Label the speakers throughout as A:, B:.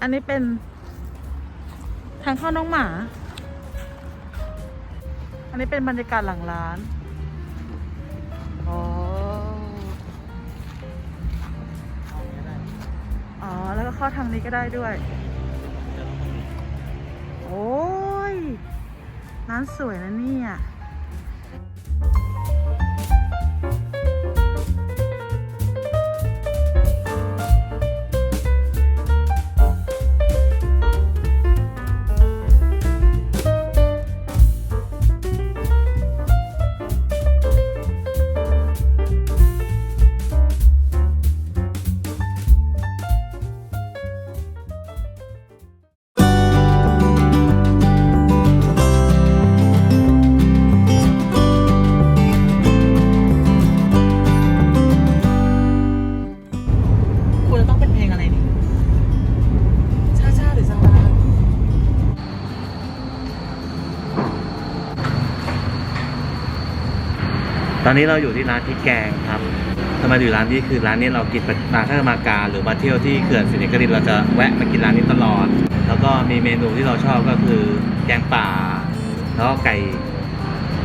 A: อันนี้เป็น ทางเข้าน้องหมา อันนี้เป็นบรรยากาศหลังร้านอ๋ออ๋อ แล้วก็เข้าทางนี้ก็ได้ด้วย โอ้ยร้านสวยนะเนี่ย ตอน
B: นี้เราอยู่ที่ร้านพริกแกงครับทำไมอยู่ร้านนี้คือร้านนี้เรากินมาถ้ามาการหรือมาเที่ยวที่เขื่อนศรีนครินทร์เราจะแวะมากินร้านนี้ตลอด แล้วก็มีเมนูที่เราชอบก็คือแกงป่า แล้วก็ไก่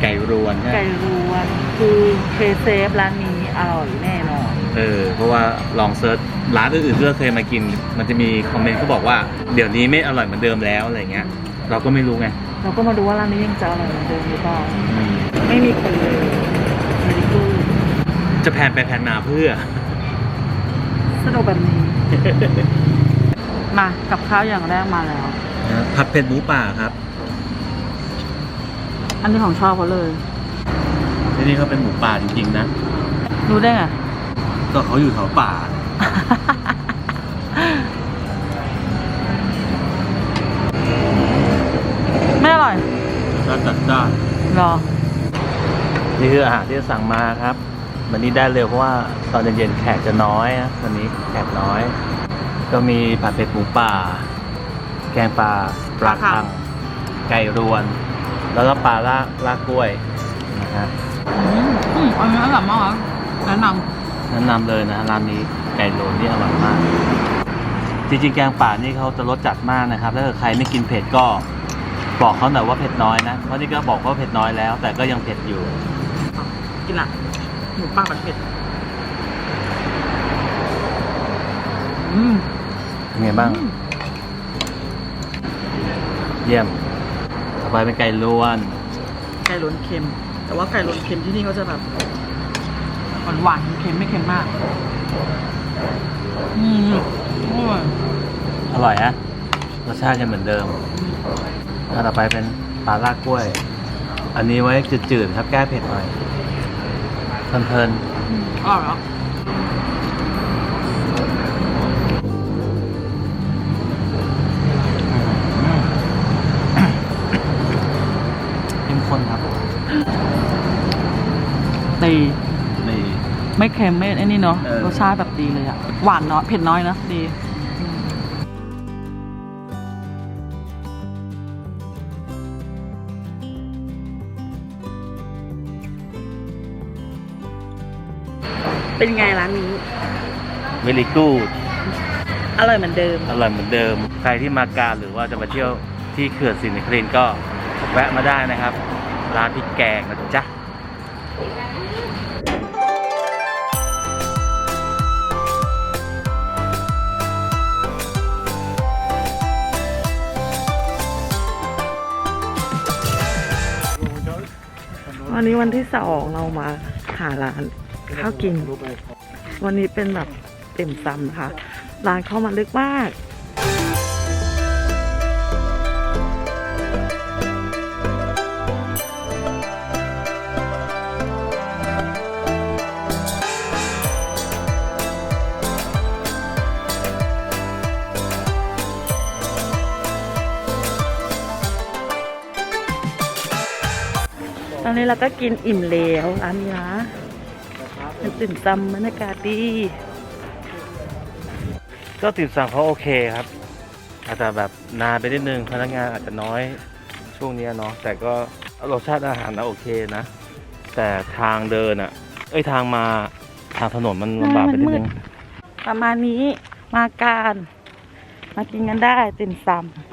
B: ไก่รวนใช่ไหม
A: ไก่รวนคือเคเซฟร้านนี้อร่อยแน่นอน
B: เออเพราะว่าลองเซิร์ชร้านอื่นๆที่เราเคยมากิน มันจะมีคอมเมนต์เขาบอกว่า เดี๋ยวนี้ไม่อร่อยเหมือนเดิมแล้วอะไรเงี้ย เราก็ไม่รู้ไง
A: เราก็มาดูว่าร้านนี้ยังจะอร่อยเหมือนเดิมหรือเปล่า
B: อืม
A: ไม่มีคนเลยไม่ได้ดู
B: จะแพนไปแพนมาเพื่อ
A: สนุกแบบนี้ มากับข้าวอย่างแรกมาแล้ว
B: ผัดเผ็ดหมูป่าครับ
A: อันนี้ของชอบเขาเลย
B: ที่นี่เขาเป็นหมูป่าจริงๆนะ
A: รู้ได้ไง
B: ก็เขาอยู่แถวป่า
A: ไม่อร่อย
B: ก็จัดจ้าน
A: หรอ
B: นี่คืออาหารที่สั่งมาครับ วันนี้ได้เร็วเพราะว่าตอนเย็นๆแขกจะน้อยนะวันนี้แขกน้อย ก็มีผัดเผ็ดหมูป่า แกงปลาปลาคัง ไก่รวน แล้วก็ปลาลากลากกล้วยนะฮะ
A: อืมอืมอันนี้อร่อยมากนะแนะน
B: แนะนำเลยนะร้านนี้ไก่โรวนนี่อร่อยมาก จริงๆ แกงป่านี่เขาจะรสจัดมากนะครับถ้าเกิดใครไม่กินเผ็ดก็บอกเขาหน่อยว่าเผ็ดน้อยนะ เพราะนี่ก็บอกว่าเผ็ดน้อยแล้ว แต่ก็ยังเผ็ดอยู่ำ
A: กินละ หมูป่าผัดเผ็ดอืม
B: เป็นไงบ้าง เยี่ยมต่อไปเป็นไก่ล้วน
A: ไก่ล้วนเค็ม แต่ว่าไก่ล้วนเค็มที่นี่เขาจะแบบหวานหวานๆเค็มไม่เค็มมาก อืมอร่อย
B: อร่อยอะรสชาติยังเหมือนเดิมแล้วต่อไปเป็นปลาลากกล้วย อันนี้ไว้จืดๆครับแก้เผ็ดหน่อย เพลิน
A: อืมอร่อยแล้ว
B: ๆเข้มข้นครับ
A: ตี
B: นี่
A: ไม่เค็มไม่ไอ้นี่เนาะ
B: เออ
A: รสชาติแบบดีเลยอะหวานน้อยเผ็ดน้อยนะดี เป็นไงร้านนี้
B: เวลิกูด
A: อร่อยเหมือนเดิม
B: อร่อยเหมือนเดิม ใครที่มาการหรือว่าจะมาเที่ยวที่เขื่อนศรีนครินทร์ก็แวะมาได้นะครับ ร้านพริกแกงนะจ๊ะ
A: วันนี้วันที่สองเรามาหาร้าน ข้าวกิน วันนี้เป็นแบบเต็มซำนะคะ ร้านเข้ามาลึกมากตอนนี้เราก็กินอิ่มแล้วร้านนี้นะ เป็นติ่มซำบรรยากาศดี
B: ก็ติ่มซำเขาโอเคครับ อาจจะแบบนานไปนิดนึงพนักงานอาจจะน้อยช่วงเนี้ยเนาะแต่ก็รสชาติอาหารนะโอเคนะ แต่ทางเดินอะเอ้ยทางมาทางถนนมันลำบากไปนิดนึง
A: ประมาณนี้มาการ มากินกันได้ติ่มซำ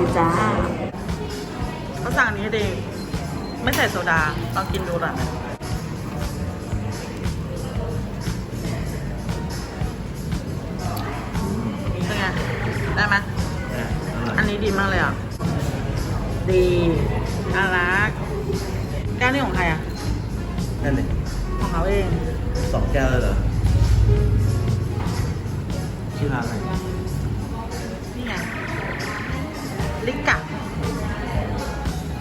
A: ดีจ้าเขาสั่งอันนี้เองไม่ใส่โซดาลองกินดูหน่อยไหมเป็นไง ได้ไหมอันนี้ดีมากเลยอะ ดีน่ารักแก้วนี่ของใครอะ
B: นั่นเลย
A: ของเขาเอง
B: สองแก้วเลยเหรอชื่อร้านอะไร
A: ลิกะ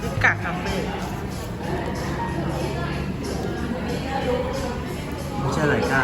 A: ลิกกะคาเฟ่
B: ไม่ใช่ไรก้า